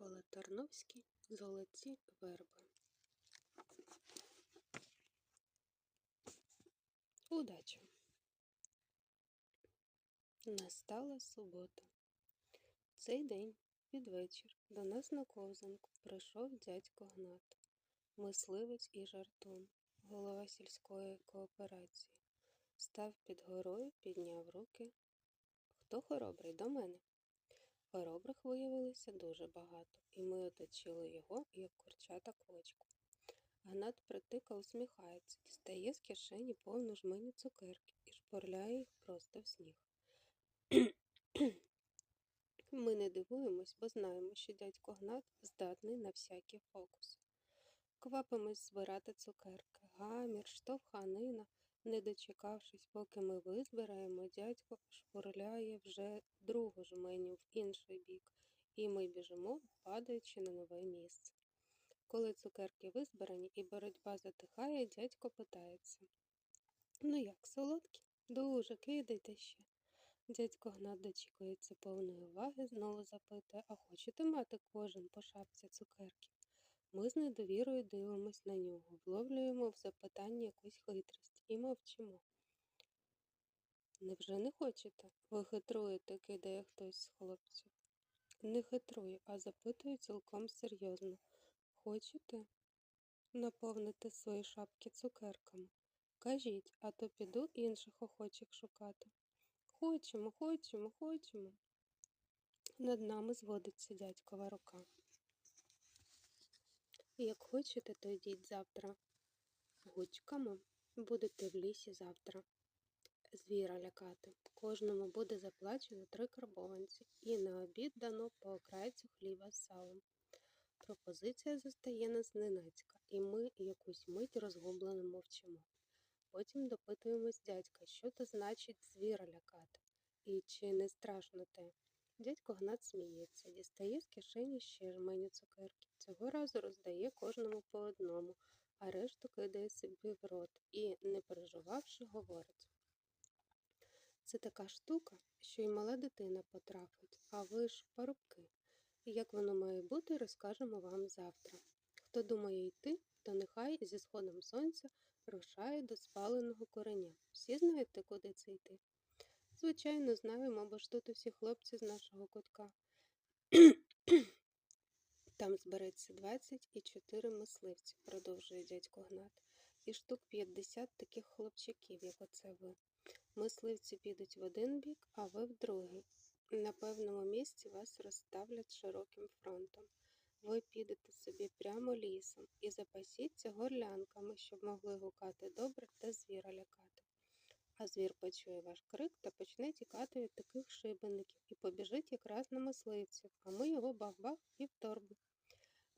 Микола Тарновський Золоті верби. Удача! Настала субота. Цей день під вечір до нас на ковзанку прийшов дядько Гнат, мисливець і жартун, голова сільської кооперації. Став під горою, підняв руки. Хто хоробрий до мене? Хоробрих виявилося дуже багато, і ми оточили його, як курчата квочку. Гнат притика усміхається, дістає з кишені повну жменю цукерки і шпурляє їх просто в сніг. Ми не дивуємось, бо знаємо, що дядько Гнат здатний на всякі фокуси. Квапимось збирати цукерки, гамір, штовханина. Не дочекавшись, поки ми визбираємо, дядько шпурляє вже другу жменю в інший бік, і ми біжимо, падаючи на нове місце. Коли цукерки визбирані і боротьба затихає, дядько питається Ну як, солодкі? Дуже кидайте ще. Дядько Гнат дочікується повної уваги, знову запитує, а хочете мати кожен по шапці цукерки? Ми з недовірою дивимось на нього, вловлюємо в запитанні якусь хитрість і мовчимо. Невже не хочете? Ви хитруєте, кидає хтось з хлопців. Не хитрую, а запитую цілком серйозно. Хочете наповнити свої шапки цукерками? Кажіть, а то піду інших охочих шукати. Хочемо, хочемо, хочемо. Над нами зводиться дядькова рука. Як хочете, то йдіть завтра гучками, будете в лісі завтра. Звіра лякати. Кожному буде заплачено три карбованці, і на обід дано по окрайцю хліба з салом. Пропозиція застає нас зненацька, і ми якусь мить розгублено мовчимо. Потім допитуємось дядька, що то значить звіра лякати, і чи не страшно те. Дядько Гнат сміється, дістає з кишені ще жменю цукерки. Цього разу роздає кожному по одному, а решту кидає собі в рот і, не переживавши, говорить. Це така штука, що й мала дитина потрапить, а ви ж парубки. І як воно має бути, розкажемо вам завтра. Хто думає йти, то нехай зі сходом сонця рушає до спаленого кореня. Всі знаєте, куди це йти? Звичайно, знаємо, бо ж тут усі хлопці з нашого кутка. Там збереться 24 мисливці, продовжує дядько Гнат, і штук 50 таких хлопчиків, як оце ви. Мисливці підуть в один бік, а ви в другий. На певному місці вас розставлять широким фронтом. Ви підете собі прямо лісом і запасіться горлянками, щоб могли гукати добре та звіра лякати. А звір почує ваш крик та почне тікати від таких шибеників і побіжить якраз на мисливців, а ми його бах-бах і в торбу.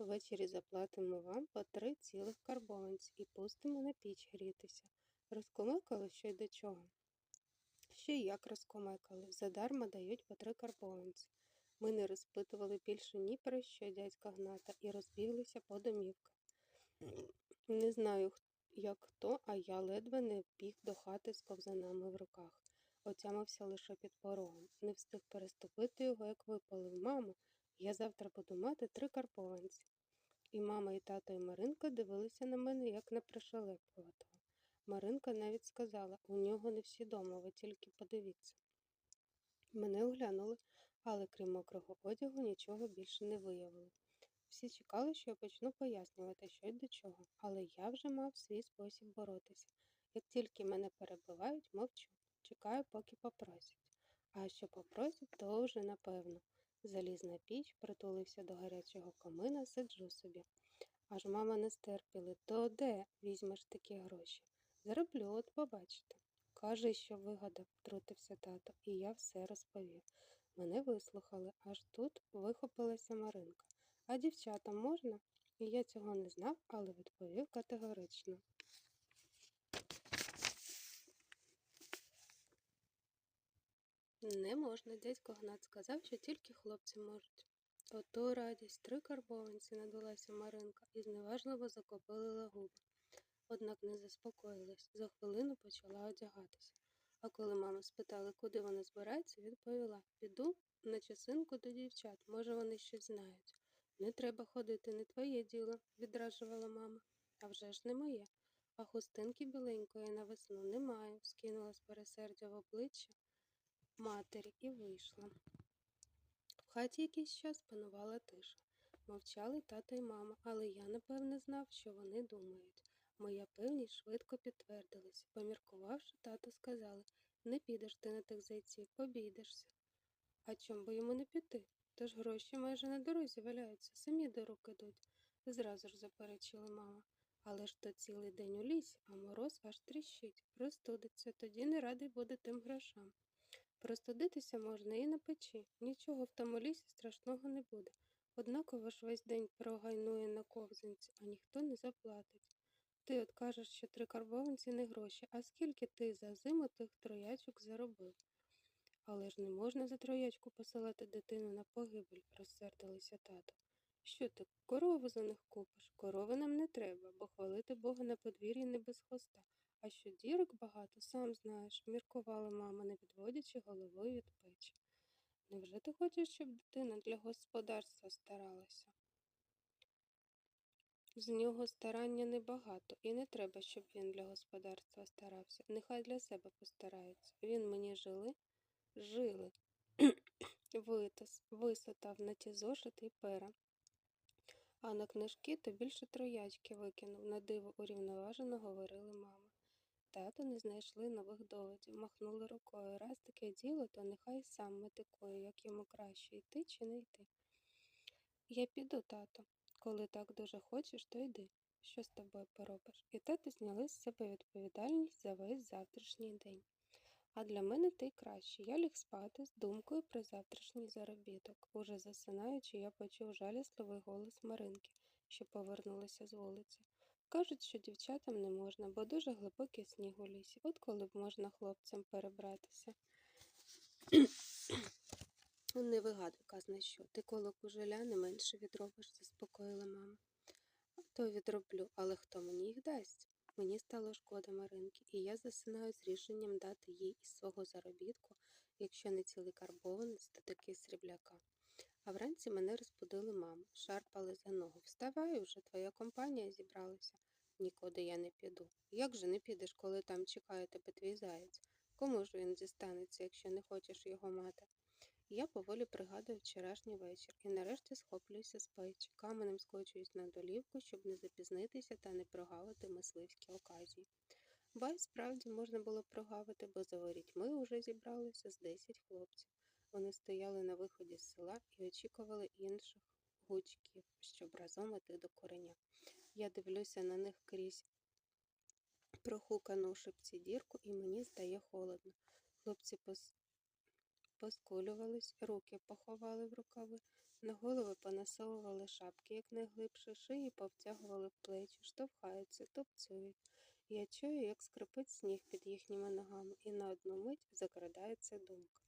Ввечері заплатимо вам по три цілих карбованці і пустимо на піч грітися. Розкомикали що й до чого. Ще й як розкомикали, задарма дають по три карбованці. Ми не розпитували більше ні про що дядька Гната і розбіглися по домівках. Не знаю, як хто, а я ледве не біг до хати з ковзанами в руках. Отямився лише під порогом. Не встиг переступити його, як випалив. Мамо, я завтра буду мати три карбованці. І мама, і тато, і Маринка дивилися на мене, як на пришелепкуватого. Маринка навіть сказала, у нього не всі дома, ви тільки подивіться. Мене оглянули, але крім мокрого одягу нічого більше не виявили. Всі чекали, що я почну пояснювати, що й до чого, але я вже мав свій спосіб боротися. Як тільки мене перебивають, мовчу, чекаю, поки попросять. А що попросять, то вже напевно. Заліз на піч, притулився до гарячого комина, сиджу собі. Аж мама не стерпіли, то де візьмеш такі гроші? Зароблю, от побачите. Каже, що вигадав, втрутився тато, і я все розповів. Мене вислухали, аж тут вихопилася Маринка. А дівчатам можна? І я цього не знав, але відповів категорично. Не можна, дядько Гнат сказав, що тільки хлопці можуть. Ото радість, три карбованці надулася Маринка і зневажливо закопилила губи. Однак не заспокоїлась, за хвилину почала одягатися. А коли мама спитала, куди вона збирається, відповіла піду на часинку до дівчат, може, вони щось знають. Не треба ходити, не твоє діло, відражувала мама. А вже ж не моє. А хустинки біленької на весну немає, скинула з пересердя в обличчя матері і вийшла. В хаті якийсь час панувала тиша. Мовчали тато й мама, але я, напевне, знав, що вони думають. Моя певність швидко підтвердилася. Поміркувавши, тато сказали не підеш ти на тих зайців, обійдешся. А чом би йому не піти? Тож гроші майже на дорозі валяються, самі до рук ідуть, зразу ж заперечила мама. Але ж то цілий день у лісі, а мороз аж тріщить, простудиться, тоді не радий буде тим грошам. Простудитися можна і на печі, нічого в тому лісі страшного не буде. Однаково ж весь день прогайнує на ковзанці, а ніхто не заплатить. Ти от кажеш, що три карбованці не гроші, а скільки ти за зиму тих троячок заробив? Але ж не можна за троячку посилати дитину на погибель, розсердилися тато. Що ти, корову за них купиш? Корови нам не треба, бо хвалити Бога на подвір'ї не без хвоста. А що дірок багато, сам знаєш, міркувала мама, не відводячи головою від печі. Невже ти хочеш, щоб дитина для господарства старалася? З нього старання небагато, і не треба, щоб він для господарства старався. Нехай для себе постарається. Він мені жили, жили, витас, висотав на ті зошити й пера. А на книжки то більше троячки викинув, на диво урівноважено говорили мама. Тато не знайшли нових доводів, махнули рукою. Раз таке діло, то нехай сам метикує, як йому краще йти чи не йти. Я піду, тато. Коли так дуже хочеш, то йди. Що з тобою поробиш? І тато зняли з себе відповідальність за весь завтрашній день. А для мене ти краще. Я ліг спати з думкою про завтрашній заробіток. Уже засинаючи, я почув жалісливий голос Маринки, що повернулася з вулиці. Кажуть, що дівчатам не можна, бо дуже глибокий сніг у лісі. От коли б можна хлопцям перебратися. Не вигадуй, казна що, ти коло кужеля не менше відробиш, заспокоїла мама. То відроблю, але хто мені їх дасть? Мені стало шкода Маринки, і я засинаю з рішенням дати їй із свого заробітку, якщо не цілий карбованець, то таки срібляка. А вранці мене розбудили мама, шарпали за ногу. Вставай уже, твоя компанія зібралася. Нікуди я не піду. Як же не підеш, коли там чекає тебе твій заєць? Кому ж він дістанеться, якщо не хочеш його мати? Я поволі пригадую вчорашній вечір і нарешті схоплююся з печі, каменем скочуюсь на долівку, щоб не запізнитися та не прогавити мисливські оказії. Ба й справді можна було прогавити, бо за ворітьми уже зібралося з десять хлопців. Вони стояли на виході з села і очікували інших гучків, щоб разом іти до кореня. Я дивлюся на них крізь прохукану шипці дірку, і мені стає холодно. Хлопці пос... поскулювались, руки поховали в рукави, на голови понасовували шапки якнайглибше, шиї повтягували в плечі, штовхаються, топцюють. Я чую, як скрипить сніг під їхніми ногами, і на одну мить закрадається думка.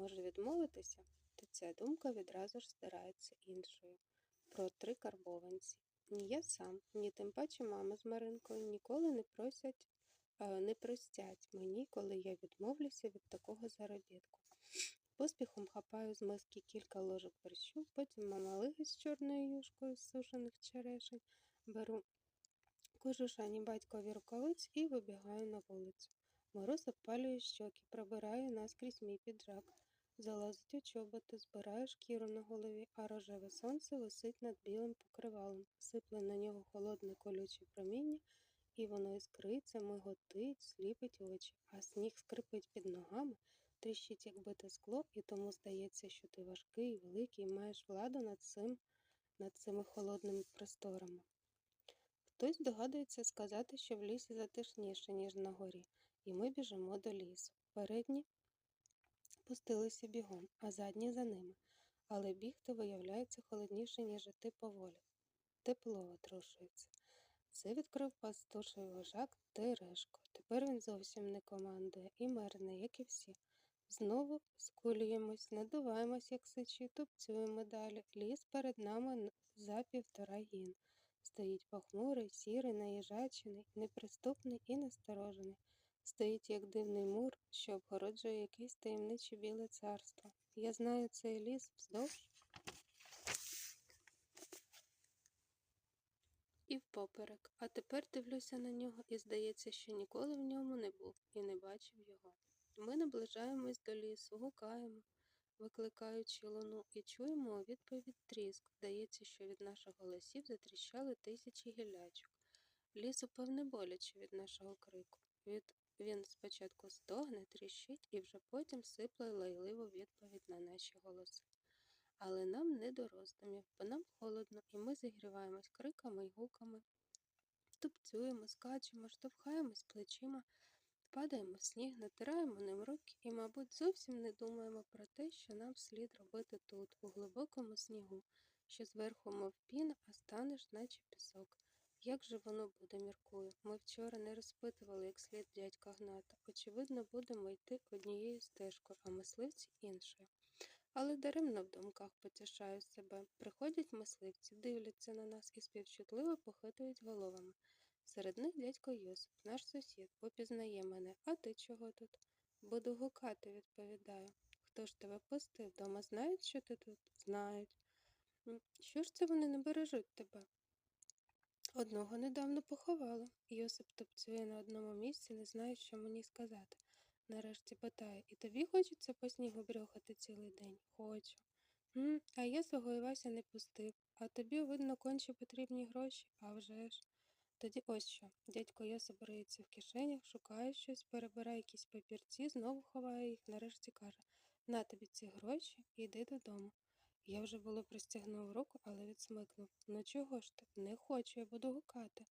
Може відмовитися? То ця думка відразу ж стирається іншою. Про три карбованці. Ні я сам, ні тим паче мама з Маринкою ніколи не просять, е, не простять мені, коли я відмовлюся від такого заробітку. Поспіхом хапаю з миски кілька ложок борщу, потім мамалиги з чорною юшкою з сушених черешень, беру кожушані батькові рукавиць і вибігаю на вулицю. Мороз обпалює щоки, пробирає наскрізь мій піджак. Залазить у чоботи, збирає шкіру на голові, а рожеве сонце висить над білим покривалом, сипле на нього холодне колюче проміння, і воно іскриться, миготить, сліпить очі, а сніг скрипить під ногами, тріщить, як бите скло, і тому здається, що ти важкий, великий, маєш владу над цим, над цими холодними просторами. Хтось догадується сказати, що в лісі затишніше, ніж на горі, і ми біжимо до лісу. Передні пустилися бігом, а задні за ними. Але бігти виявляється холодніше, ніж іти поволі. Тепло отрушується. Це відкрив пастуший вожак Терешко. Тепер він зовсім не командує і мерне, як і всі. Знову скулюємось, надуваємось, як сичі, тупцюємо далі. Ліс перед нами за півтора гін. Стоїть похмурий, сірий, наїжачений, неприступний і насторожений. Стоїть, як дивний мур, що обгороджує якесь таємниче біле царство. Я знаю цей ліс вздовж і впоперек, а тепер дивлюся на нього і здається, що ніколи в ньому не був і не бачив його. Ми наближаємось до лісу, гукаємо, викликаючи луну, і чуємо у відповідь тріск. Здається, що від наших голосів затріщали тисячі гілячок. Лісу, певне, боляче від нашого крику. Від... Він спочатку стогне, тріщить і вже потім сипле лайливу відповідь на наші голоси. Але нам не до роздумів, бо нам холодно, і ми зігріваємось криками й гуками, тупцюємо, скачемо, штовхаємось плечима, падаємо в сніг, натираємо ним руки і, мабуть, зовсім не думаємо про те, що нам слід робити тут, у глибокому снігу, що зверху, мов піна, а станеш, наче пісок. Як же воно буде, міркую? Ми вчора не розпитували, як слід дядька гната. Очевидно, будемо йти однією стежкою, а мисливці іншою. Але даремно в думках потішаю себе. Приходять мисливці, дивляться на нас і співчутливо похитують головами. Серед них дядько Йосип, наш сусід, попізнає мене. А ти чого тут? Буду гукати, відповідаю. Хто ж тебе пустив? Дома знають, що ти тут? Знають. Що ж це вони не бережуть тебе? Одного недавно поховали. Йосип тупцює на одному місці, не знає, що мені сказати. Нарешті питає, і тобі хочеться по снігу брьохати цілий день? Хочу. М, А я свого Івася не пустив, а тобі, видно, конче потрібні гроші, а вже ж. Тоді ось що. Дядько Йосип риється в кишенях, шукає щось, перебирає якісь папірці, знову ховає їх, нарешті каже На тобі ці гроші йди додому. Я вже було пристягнув руку, але відсмикнув. Ну чого ж ти? Не хочу, я буду гукати.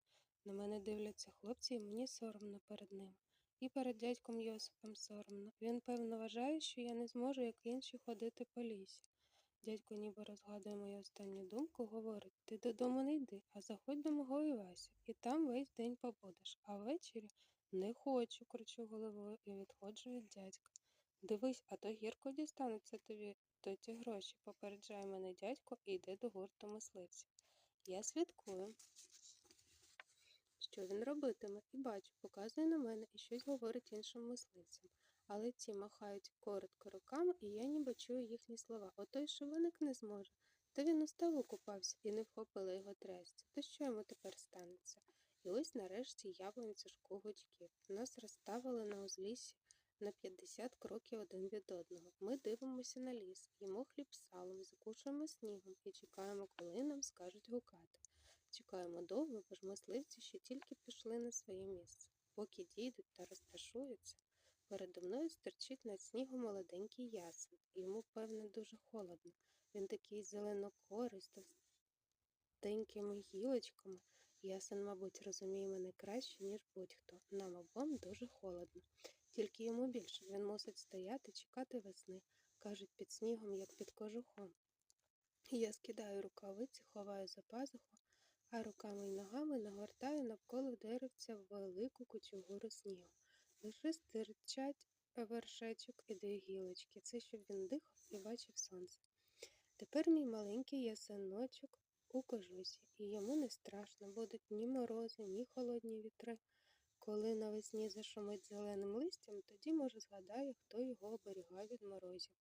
На мене дивляться хлопці, і мені соромно перед ними. І перед дядьком Йосипом соромно. Він, певно, вважає, що я не зможу, як інші, ходити по лісі. Дядько ніби розгадує мою останню думку, говорить ти додому не йди, а заходь до мого Івася, і там весь день побудеш, а ввечері не хочу, кричу головою і відходжу від дядька. Дивись, а то гірко дістануться тобі то ті гроші, попереджає мене дядько і йде до гурту мисливців. Я слідкую що він робитиме, і бачу, показує на мене і щось говорить іншим мисливцям. Але ті махають коротко руками, і я ніби чую їхні слова. Отой, що виник не зможе. Та він у ставу купався і не вхопила його трясця. То що йому тепер станеться? І ось нарешті яблунця шкугочків. Нас розставили на узліссі на 50 кроків один від одного. Ми дивимося на ліс, їмо хліб салом, закушуємо снігом і чекаємо, коли нам скажуть гукати. Чекаємо довго, бо ж мисливці ще тільки пішли на своє місце. Поки дійдуть та розташуються, передо мною стерчить над снігом молоденький ясен. Йому, певне, дуже холодно. Він такий зеленокорий, з товстенькими гілочками. Ясен, мабуть, розуміє мене краще, ніж будь-хто. Нам обом дуже холодно. Тільки йому більше він мусить стояти, чекати весни, кажуть, під снігом, як під кожухом. Я скидаю рукавиці, ховаю за пазуху, а руками й ногами нагортаю навколо деревця велику кучугуру снігу. Лише стирчать вершечок і дві гілочки. Це щоб він дихав і бачив сонце. Тепер мій маленький ясеночок у кожусі, і йому не страшно будуть ні морози, ні холодні вітри. Коли навесні зашумить зеленим листям, тоді, може, згадаю, хто його оберігав від морозів.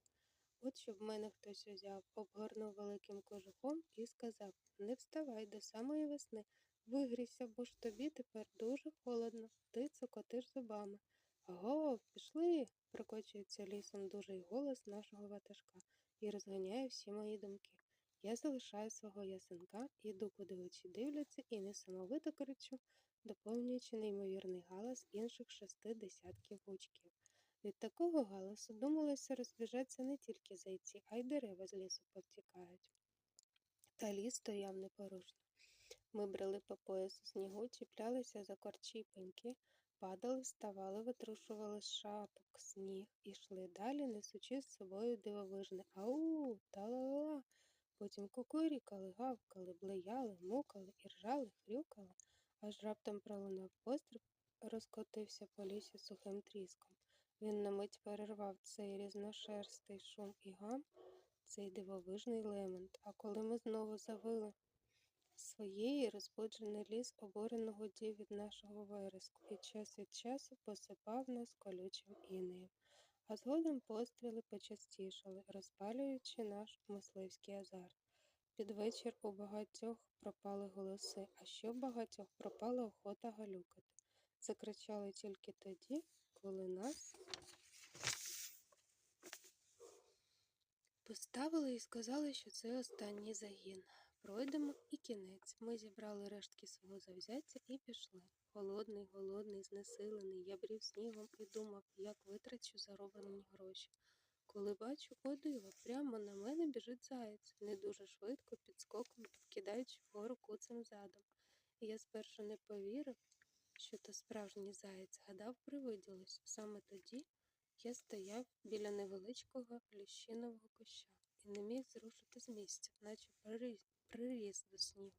От щоб мене хтось узяв, обгорнув великим кожухом і сказав Не вставай до самої весни, вигрійся, бо ж тобі тепер дуже холодно, ти цокотиш зубами. Агов, пішли, прокочується лісом дужий голос нашого ватажка і розганяє всі мої думки. Я залишаю свого ясенка, іду, куди очі дивляться, і несамовито кричу, доповнюючи неймовірний галас інших шести десятків гучків. Від такого галасу думалося розбіжаться не тільки зайці, а й дерева з лісу повтікають. Та ліс стояв непорушно. Ми брели по поясу снігу, чіплялися за корчі пеньки, падали, вставали, витрушували з шапок, сніг і йшли далі, несучи з собою дивовижне Ау, та-ла-ла. Потім кукурікали, гавкали, блеяли, мукали, іржали, хрюкали, аж раптом пролунав постріб, розкотився по лісі сухим тріском. Він на мить перервав цей різношерстий шум і гам, цей дивовижний лемент, а коли ми знову завили своєї розбуджений ліс оборено гудів від нашого вереску і час від часу посипав нас колючим інеєм. А згодом постріли почастішали, розпалюючи наш мисливський азарт. Під вечір у багатьох пропали голоси, а ще в багатьох пропала охота галюкати. Закричали тільки тоді, коли нас поставили і сказали, що це останній загін. Пройдемо і кінець. Ми зібрали рештки свого завзяття і пішли. Голодний, голодний, знесилений, я брів снігом і думав, як витрачу зароблені гроші. Коли бачу, о диво, прямо на мене біжить заєць, не дуже швидко, підскоком, підкидаючи вгору куцем задом. І я спершу не повірив, що то справжній заєць, гадав, привиділось. Саме тоді я стояв біля невеличкого ліщинового куща і не міг зрушити з місця, наче приріс до снігу.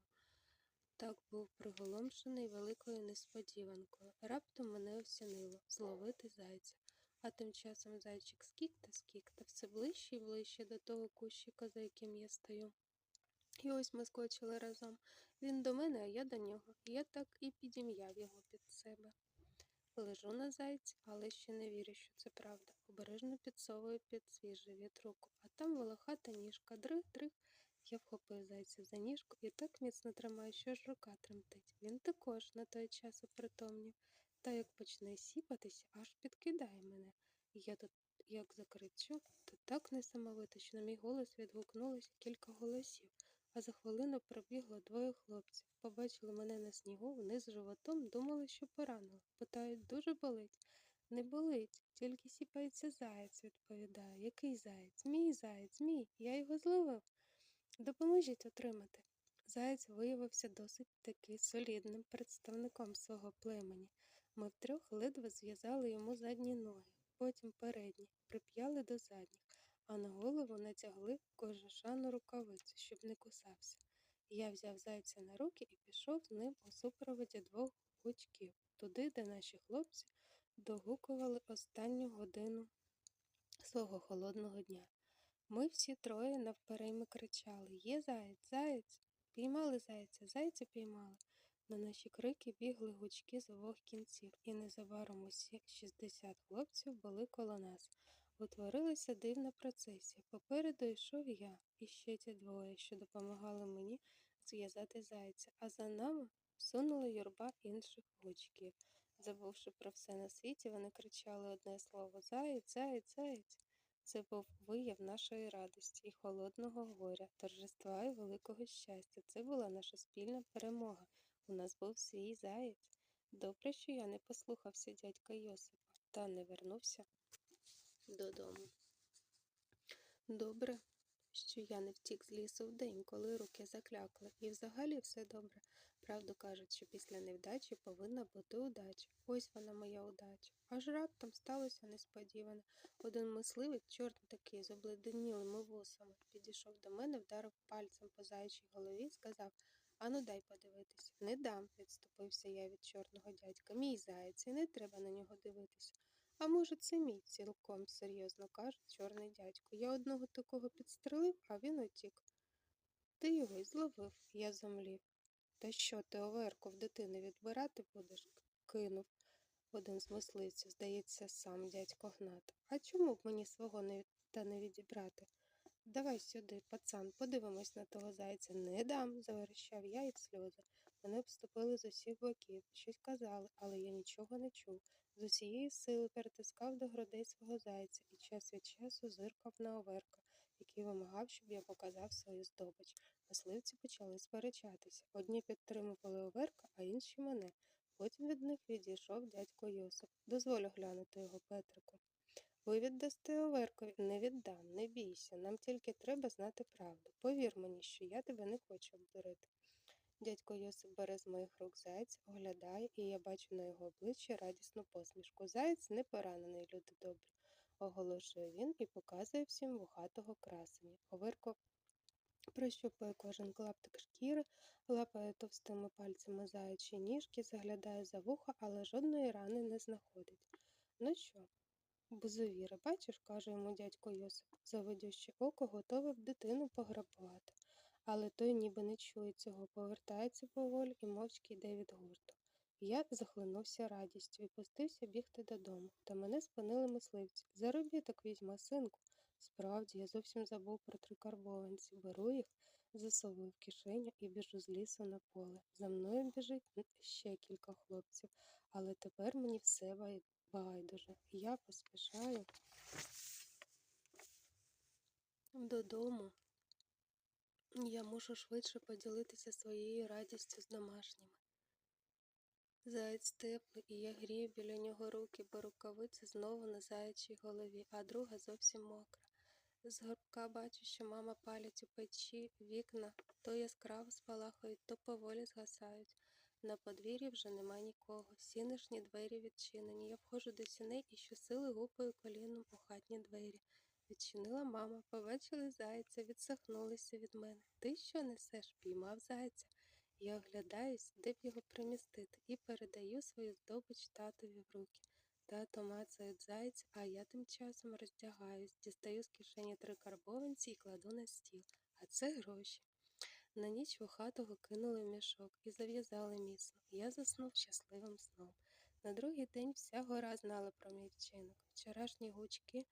Так був приголомшений великою несподіванкою. Раптом мене осінило зловити зайця. А тим часом зайчик скік та скік та все ближче і ближче до того кущика, за яким я стою. І ось ми скочили разом. Він до мене, а я до нього. Я так і підім'яв його під себе. Лежу на зайці, але ще не вірю, що це правда. Обережно підсовую під свій живіт руку, а там волохата ніжка. Дрих-дрих. Я вхопив зайця за ніжку і так міцно тримаю, що ж рука тремтить. Він також на той час опритомнів. Та як почне сіпатися, аж підкидає мене. Я тут як закричу, то так несамовито, що на мій голос відгукнулося кілька голосів, а за хвилину пробігло двоє хлопців. Побачили мене на снігу, вниз животом, думали, що поранило. Питають, дуже болить. Не болить, тільки сіпається заєць, відповідаю. Який заєць? Мій заєць, мій. Я його зловив. Допоможіть отримати. Заєць виявився досить таки солідним представником свого племені. Ми втрьох ледве зв'язали йому задні ноги, потім передні, прип'яли до задніх, а на голову натягли кожушану рукавицю, щоб не кусався. Я взяв зайця на руки і пішов з ним у супроводі двох гучків, туди, де наші хлопці догукували останню годину свого холодного дня. Ми всі троє навперейми кричали Є заєць, заєць. Піймали зайця, зайця піймали. На наші крики бігли гучки з обох кінців, і незабаром усі 60 хлопців були коло нас. Утворилася дивна процесія. Попереду йшов я і ще ті двоє, що допомагали мені зв'язати зайця, а за нами всунула юрба інших гучків. Забувши про все на світі, вони кричали одне слово Заєць, заєць, заєць. Це був вияв нашої радості і холодного горя, торжества і великого щастя. Це була наша спільна перемога. У нас був свій заєць. Добре, що я не послухався дядька Йосипа та не вернувся додому. Добре, що я не втік з лісу вдень, коли руки заклякли, і взагалі все добре. Правду кажуть, що після невдачі повинна бути удача. Ось вона моя удача. Аж раптом сталося несподіване. Один мисливець, чорт такий, з обледенілими вусами, підійшов до мене, вдарив пальцем по заячій голові і сказав Ану, дай подивитися. Не дам, відступився я від чорного дядька. Мій заєць, і не треба на нього дивитися. А може, це мій, цілком серйозно каже чорний дядько. Я одного такого підстрелив, а він утік. Ти його й зловив, я зомлів. Та що ти, оверку, в дитини відбирати будеш? кинув один з мисливців, здається, сам дядько Гнат. А чому б мені свого не та не відібрати? Давай сюди, пацан, подивимось на того зайця. Не дам, заверещав я і сльози. Мене обступили з усіх боків, щось казали, але я нічого не чув. З усієї сили перетискав до грудей свого зайця і час від часу зиркав на оверка, який вимагав, щоб я показав свою здобич. Мисливці почали сперечатися. Одні підтримували оверка, а інші мене. Потім від них відійшов дядько Йосип. Дозволю глянути його Петрику. Ви віддасте оверкові, не віддам, не бійся. Нам тільки треба знати правду. Повір мені, що я тебе не хочу обдурити. Дядько Йосип бере з моїх рук заєць, оглядає, і я бачу на його обличчі радісну посмішку. Заєць не поранений, люди добрі, оголошує він і показує всім вухатого красення. Оверко прощупує кожен клаптик шкіри, лапає товстими пальцями заячі ніжки, заглядає за вуха, але жодної рани не знаходить. Ну що? Бузовіре, бачиш, каже йому дядько Йосип, завидющи око, готове б дитину пограбувати. Але той ніби не чує цього, повертається поволі і мовчки йде від гурту. Я захлинувся радістю і пустився бігти додому, та мене спинили мисливці. Заробіток візьма, синку. Справді, я зовсім забув про три карбованці. Беру їх, засовую в кишеню і біжу з лісу на поле. За мною біжить ще кілька хлопців, але тепер мені все байдуже. Я поспішаю додому. Я мушу швидше поділитися своєю радістю з домашніми. Заєць теплий, і я грію біля нього руки, бо рукавиці знову на заячій голові, а друга зовсім мокра. З горбка бачу, що мама палять у печі, вікна то яскраво спалахають, то поволі згасають. На подвір'ї вже нема нікого. Сінишні двері відчинені. Я входжу до сіней і щосили гупаю коліном у хатні двері. Відчинила мама, побачили зайця, відсахнулися від мене. Ти що несеш? Піймав зайця. Я оглядаюсь, де б його примістити, і передаю свою здобич татові в руки. Тато мацає зайця, а я тим часом роздягаюсь, дістаю з кишені три карбованці і кладу на стіл. А це гроші. На ніч вухатого кинули в мішок і зав'язали міцно. Я заснув щасливим сном. На другий день вся гора знала про мій вчинок. Вчорашні гучки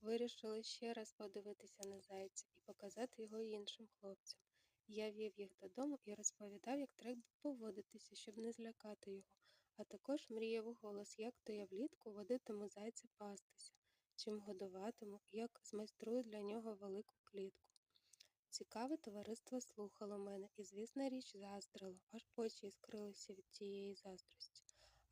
вирішили ще раз подивитися на зайця і показати його іншим хлопцям. Я вів їх додому і розповідав, як треба поводитися, щоб не злякати його, а також мріяв у голос, як то я влітку водитиму зайця пастися, чим годуватиму, як змайструю для нього велику клітку. Цікаве товариство слухало мене і, звісна річ, заздрило, аж очі іскрилися від тієї заздрості.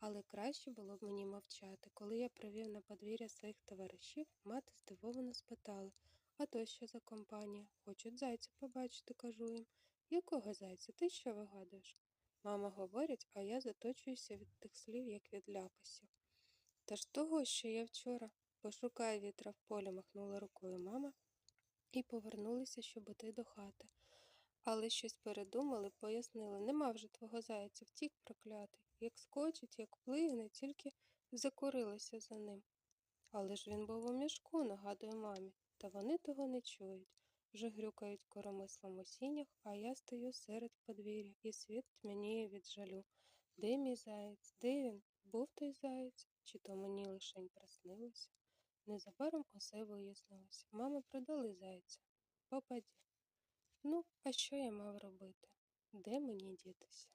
Але краще було б мені мовчати. Коли я привів на подвір'я своїх товаришів, мати здивовано спитала, а то що за компанія? Хочуть зайця побачити, кажу їм. Якого зайця? Ти що вигадуєш? Мама говорить, а я заточуюся від тих слів, як від ляпасів. Та ж того, що я вчора пошукай вітра в полі, махнула рукою мама, і повернулися, щоб іти до хати. Але щось передумали, пояснили, нема вже твого зайця, втік проклятий. Як скочить, як плигне, тільки закурилися за ним. Але ж він був у мішку, нагадує мамі, та вони того не чують. Вже грюкають коромислом у сінях, а я стою серед подвір'я, і світ тьмяніє від жалю. Де мій заєць? Де він? Був той заєць? Чи то мені лишень приснилося? Незабаром усе вияснилося. Мами продали зайця. Попаді. Ну, а що я мав робити? Де мені дітися?